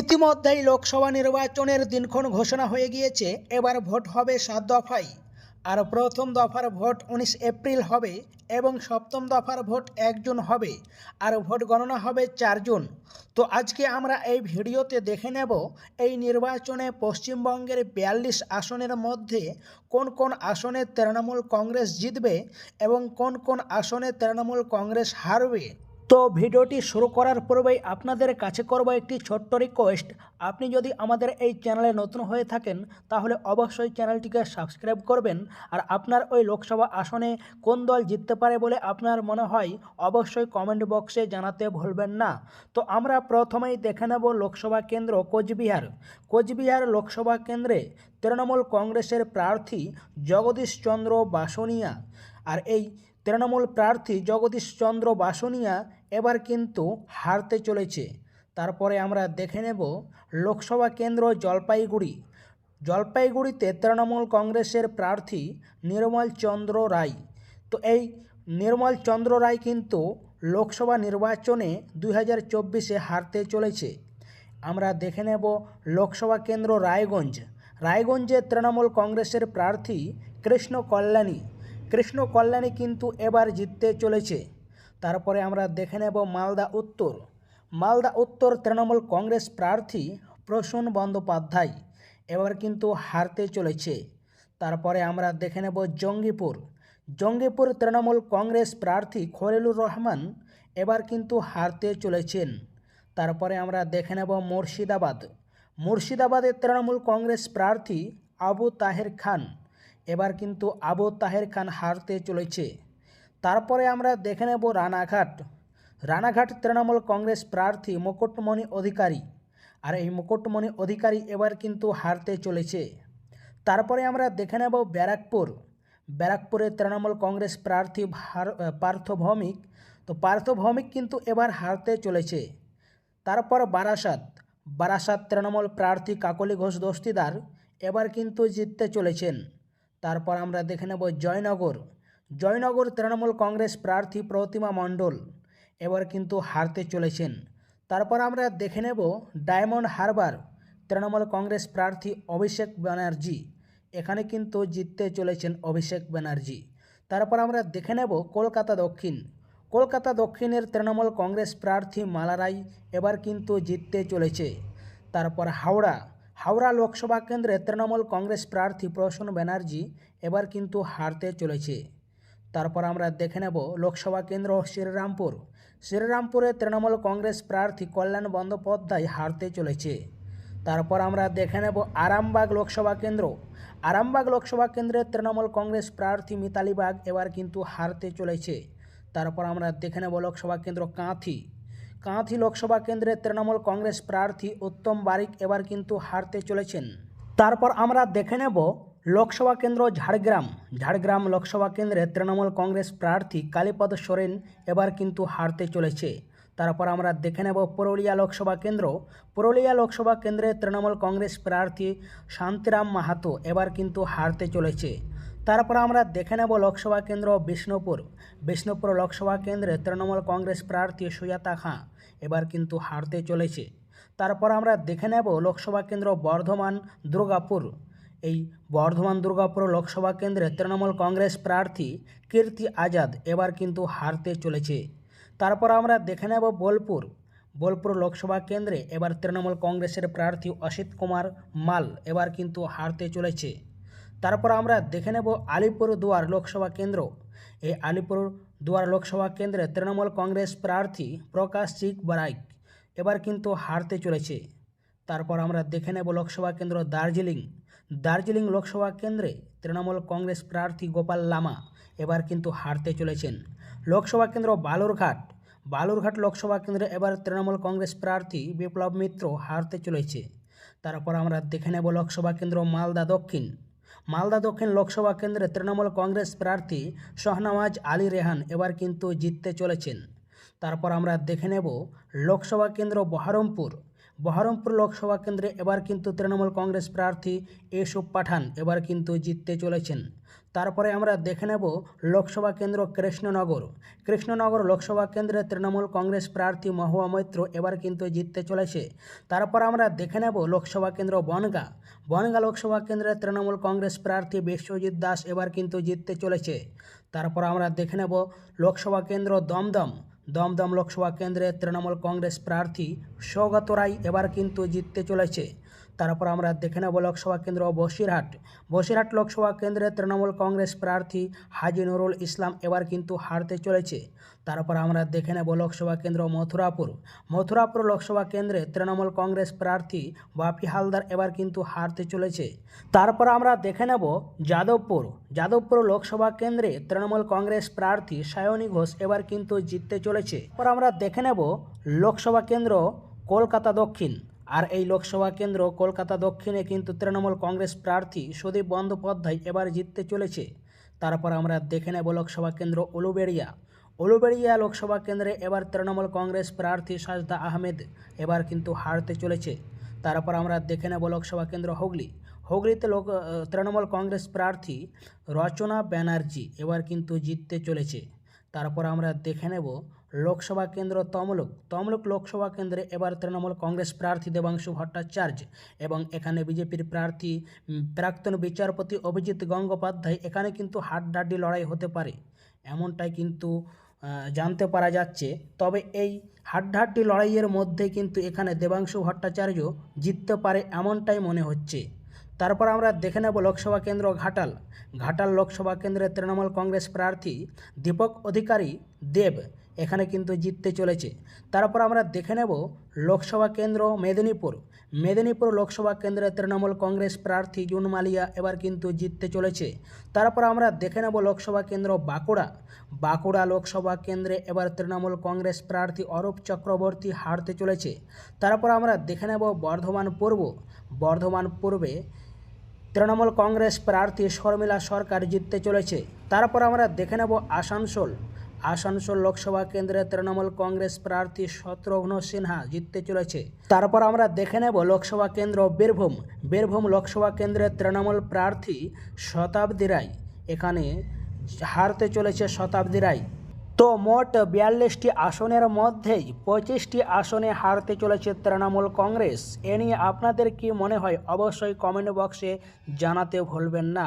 ইতিমধ্যেই লোকসভা নির্বাচনের দিনক্ষণ ঘোষণা হয়ে গিয়েছে, এবার ভোট হবে সাত দফায় আর প্রথম দফার ভোট উনিশ এপ্রিল হবে এবং সপ্তম দফার ভোট এক জুন হবে, আর ভোট গণনা হবে চার জুন। তো আজকে আমরা এই ভিডিওতে দেখে নেব, এই নির্বাচনে পশ্চিমবঙ্গের বিয়াল্লিশ আসনের মধ্যে কোন কোন আসনে তৃণমূল কংগ্রেস জিতবে এবং কোন কোন আসনে তৃণমূল কংগ্রেস হারবে। তো ভিডিওটি শুরু করার পূর্বেই আপনাদের কাছে করব একটি ছোট্ট রিকোয়েস্ট আপনি যদি আমাদের এই চ্যানেলে নতুন হয়ে থাকেন, তাহলে অবশ্যই চ্যানেলটিকে সাবস্ক্রাইব করবেন। আর আপনার ওই লোকসভা আসনে কোন দল জিততে পারে বলে আপনার মনে হয়, অবশ্যই কমেন্ট বক্সে জানাতে ভুলবেন না। তো আমরা প্রথমেই দেখে নেব লোকসভা কেন্দ্র কোচবিহার। কোচবিহার লোকসভা কেন্দ্রে তৃণমূল কংগ্রেসের প্রার্থী জগদীশ চন্দ্র বাসনিয়া। আর এই তৃণমূল প্রার্থী জগদীশ চন্দ্র বাসনিয়া এবার কিন্তু হারতে চলেছে। তারপরে আমরা দেখে নেব লোকসভা কেন্দ্র জলপাইগুড়ি। জলপাইগুড়িতে তৃণমূল কংগ্রেসের প্রার্থী নির্মল চন্দ্র রায়। তো এই নির্মল চন্দ্র রায় কিন্তু লোকসভা নির্বাচনে দুই হারতে চলেছে। আমরা দেখে নেব লোকসভা কেন্দ্র রায়গঞ্জ। রায়গঞ্জে তৃণমূল কংগ্রেসের প্রার্থী কৃষ্ণ কল্যাণী। কৃষ্ণ কল্যাণী কিন্তু এবার জিততে চলেছে। তারপরে আমরা দেখে নেব মালদা উত্তর। মালদা উত্তর তৃণমূল কংগ্রেস প্রার্থী প্রসূন বন্দ্যোপাধ্যায় এবার কিন্তু হারতে চলেছে। তারপরে আমরা দেখে নেব জঙ্গিপুর। জঙ্গিপুর তৃণমূল কংগ্রেস প্রার্থী খলিলুর রহমান এবার কিন্তু হারতে চলেছেন। তারপরে আমরা দেখে নেব মুর্শিদাবাদ। মুর্শিদাবাদের তৃণমূল কংগ্রেস প্রার্থী আবু তাহের খান এবার কিন্তু আবু তাহের খান হারতে চলেছে। তারপরে আমরা দেখে নেব রানাঘাট। রানাঘাট তৃণমূল কংগ্রেস প্রার্থী মুকুটমণি অধিকারী। আর এই মুকুটমণি অধিকারী এবার কিন্তু হারতে চলেছে। তারপরে আমরা দেখে নেব ব্যারাকপুর। ব্যারাকপুরে তৃণমূল কংগ্রেস প্রার্থী পার্থ ভৌমিক। তো পার্থ ভৌমিক কিন্তু এবার হারতে চলেছে। তারপর বারাসাত। বারাসাত তৃণমূল প্রার্থী কাকলি ঘোষ দস্তিদার এবার কিন্তু জিততে চলেছেন। তারপর আমরা দেখে নেব জয়নগর। জয়নগর তৃণমূল কংগ্রেস প্রার্থী প্রতিমা মণ্ডল এবার কিন্তু হারতে চলেছেন। তারপর আমরা দেখে নেব ডায়মন্ড হারবার তৃণমূল কংগ্রেস প্রার্থী অভিষেক ব্যানার্জি। এখানে কিন্তু জিততে চলেছেন অভিষেক ব্যানার্জি। তারপর আমরা দেখে নেব কলকাতা দক্ষিণ। কলকাতা দক্ষিণের তৃণমূল কংগ্রেস প্রার্থী মালারাই এবার কিন্তু জিততে চলেছে। তারপর হাওড়া হাওড়া লোকসভা কেন্দ্রে তৃণমূল কংগ্রেস প্রার্থী প্রসন্ন ব্যানার্জি এবার কিন্তু হারতে চলেছে। তারপর আমরা দেখে নেব লোকসভা কেন্দ্র শ্রীরামপুর। শ্রীরামপুরে তৃণমূল কংগ্রেস প্রার্থী কল্যাণ বন্দ্যোপাধ্যায় হারতে চলেছে। তারপর আমরা দেখে নেব আরামবাগ লোকসভা কেন্দ্র। আরামবাগ লোকসভা কেন্দ্রে তৃণমূল কংগ্রেস প্রার্থী মিতালি বাগ এবার কিন্তু হারতে চলেছে। তারপর আমরা দেখে নেব লোকসভা কেন্দ্র কাঁথি। কাঁথি লোকসভা কেন্দ্রে তৃণমূল কংগ্রেস প্রার্থী উত্তম বারিক এবার কিন্তু হারতে চলেছেন। তারপর আমরা দেখে নেব লোকসভা কেন্দ্র ঝাড়গ্রাম। ঝাড়গ্রাম লোকসভা কেন্দ্রে তৃণমূল কংগ্রেস প্রার্থী কালীপদ সোরেন এবার কিন্তু হারতে চলেছে। তারপর আমরা দেখে নেব পুরুলিয়া লোকসভা কেন্দ্র। পুরুলিয়া লোকসভা কেন্দ্রে তৃণমূল কংগ্রেস প্রার্থী শান্তিরাম মাহাতো এবার কিন্তু হারতে চলেছে। তারপর আমরা দেখে নেব লোকসভা কেন্দ্র বিষ্ণুপুর। বিষ্ণুপুর লোকসভা কেন্দ্রে তৃণমূল কংগ্রেস প্রার্থী সুজাতা খাঁ। এবার কিন্তু হারতে চলেছে। তারপর আমরা দেখে নেব লোকসভা কেন্দ্র বর্ধমান, দুর্গাপুর। এই বর্ধমান, দুর্গাপুর লোকসভা কেন্দ্রে তৃণমূল কংগ্রেস প্রার্থী কীর্তি আজাদ এবার কিন্তু হারতে চলেছে। তারপর আমরা দেখে নেব বোলপুর। বোলপুর লোকসভা কেন্দ্রে এবার তৃণমূল কংগ্রেসের প্রার্থী অসিত কুমার মাল এবার কিন্তু হারতে চলেছে। তারপর আমরা দেখে নেব আলিপুর দুয়ার লোকসভা কেন্দ্র। এই আলিপুর দুয়ার লোকসভা কেন্দ্রে তৃণমূল কংগ্রেস প্রার্থী প্রকাশ চিক বারাইক এবার কিন্তু হারতে চলেছে। তারপর আমরা দেখে নেব লোকসভা কেন্দ্র দার্জিলিং। দার্জিলিং লোকসভা কেন্দ্রে তৃণমূল কংগ্রেস প্রার্থী গোপাল লামা এবার কিন্তু হারতে চলেছেন। লোকসভা কেন্দ্র বালুরঘাট। বালুরঘাট লোকসভা কেন্দ্রে এবার তৃণমূল কংগ্রেস প্রার্থী বিপ্লব মিত্র হারতে চলেছে। তারপর আমরা দেখে নেব লোকসভা কেন্দ্র মালদা দক্ষিণ। মালদা দক্ষিণ লোকসভা কেন্দ্রে তৃণমূল কংগ্রেস প্রার্থী শাহনওয়াজ আলী রেহান এবার কিন্তু জিততে চলেছেন। তারপর আমরা দেখে নেব লোকসভা কেন্দ্র বহরমপুর বহরমপুর লোকসভা কেন্দ্রে এবার কিন্তু তৃণমূল কংগ্রেস প্রার্থী ইউসুফ পাঠান, এবার কিন্তু জিততে চলেছেন। তারপরে আমরা দেখে নেব লোকসভা কেন্দ্র কৃষ্ণনগর। কৃষ্ণনগর লোকসভা কেন্দ্রে তৃণমূল কংগ্রেস প্রার্থী মহুয়া মৈত্র এবার কিন্তু জিততে চলেছে। তারপর আমরা দেখে নেব লোকসভা কেন্দ্র বনগা। বনগা লোকসভা কেন্দ্রে তৃণমূল কংগ্রেস প্রার্থী বিশ্বজিৎ দাস এবার কিন্তু জিততে চলেছে। তারপর আমরা দেখে নেব লোকসভা কেন্দ্র দমদম। দমদম লোকসভা কেন্দ্রে তৃণমূল কংগ্রেস প্রার্থী সৌগত রায় এবার কিন্তু জিততে চলেছে। তারপর আমরা দেখে নেব লোকসভা কেন্দ্র বসিরহাট। বসিরহাট লোকসভা কেন্দ্রে তৃণমূল কংগ্রেস প্রার্থী হাজি নুরুল ইসলাম এবার কিন্তু হারতে চলেছে। তারপর আমরা দেখে নেব লোকসভা কেন্দ্র মথুরাপুর। মথুরাপুর লোকসভা কেন্দ্রে তৃণমূল কংগ্রেস প্রার্থী বাপি হালদার এবার কিন্তু হারতে চলেছে। তারপর আমরা দেখে নেব যাদবপুর। যাদবপুর লোকসভা কেন্দ্রে তৃণমূল কংগ্রেস প্রার্থী সায়নী ঘোষ এবার কিন্তু জিততে চলেছে। তারপর আমরা দেখে নেব লোকসভা কেন্দ্র কলকাতা দক্ষিণ। আর এই লোকসভা কেন্দ্র কলকাতা দক্ষিণে কিন্তু তৃণমূল কংগ্রেস প্রার্থী সুদীপ বন্দ্যোপাধ্যায় এবার জিততে চলেছে। তারপর আমরা দেখে নেব লোকসভা কেন্দ্র উলুবেড়িয়া। উলুবেড়িয়া লোকসভা কেন্দ্রে এবার তৃণমূল কংগ্রেস প্রার্থী সাজদা আহমেদ এবার কিন্তু হারতে চলেছে। তারপর আমরা দেখে নেব লোকসভা কেন্দ্র হুগলি। হুগলিতে লোক তৃণমূল কংগ্রেস প্রার্থী রচনা ব্যানার্জি এবার কিন্তু জিততে চলেছে। তারপর আমরা দেখে নেব লোকসভা কেন্দ্র তমলুক। তমলুক লোকসভা কেন্দ্রে এবার তৃণমূল কংগ্রেস প্রার্থী দেবাংশু ভট্টাচার্য এবং এখানে বিজেপির প্রার্থী প্রাক্তন বিচারপতি অভিজিৎ গঙ্গোপাধ্যায় এখানে কিন্তু হাড্ডাড্ডি লড়াই হতে পারে। এমনটাই কিন্তু জানতে পারা যাচ্ছে। তবে এই হাড্ডাহাড্ডি লড়াইয়ের মধ্যে কিন্তু এখানে দেবাংশু ভট্টাচার্য জিততে পারে এমনটাই মনে হচ্ছে। তারপর আমরা দেখে নেব লোকসভা কেন্দ্র ঘাটাল। ঘাটাল লোকসভা কেন্দ্রে তৃণমূল কংগ্রেস প্রার্থী, দীপক অধিকারী দেব। এখানে কিন্তু জিততে চলেছে। তারপর আমরা দেখে নেব লোকসভা কেন্দ্র মেদিনীপুর। মেদিনীপুর লোকসভা কেন্দ্রে তৃণমূল কংগ্রেস প্রার্থী জুন মালিয়া এবার কিন্তু জিততে চলেছে। তারপর আমরা দেখে নেব লোকসভা কেন্দ্র বাঁকুড়া। বাঁকুড়া লোকসভা কেন্দ্রে এবার তৃণমূল কংগ্রেস প্রার্থী অরূপ চক্রবর্তী হারতে চলেছে। তারপর আমরা দেখে নেব বর্ধমান পূর্ব। বর্ধমান পূর্বে তৃণমূল কংগ্রেস প্রার্থী শর্মিলা সরকার জিততে চলেছে। তারপর আমরা দেখে নেব আসানসোল। আসানসোল লোকসভা কেন্দ্রে তৃণমূল কংগ্রেস প্রার্থী শত্রুঘ্ন সিনহা জিততে চলেছে। তারপর আমরা দেখে নেব লোকসভা কেন্দ্র বীরভূম। বীরভূম লোকসভা কেন্দ্রে তৃণমূল প্রার্থী শতাব্দী রায়। এখানে হারতে চলেছে শতাব্দী রায়। তো মোট বিয়াল্লিশটি আসনের মধ্যেই পঁচিশটি আসনে হারতে চলেছে তৃণমূল কংগ্রেস। এ নিয়ে আপনাদের কি মনে হয়? অবশ্যই কমেন্ট বক্সে জানাতে ভুলবেন না।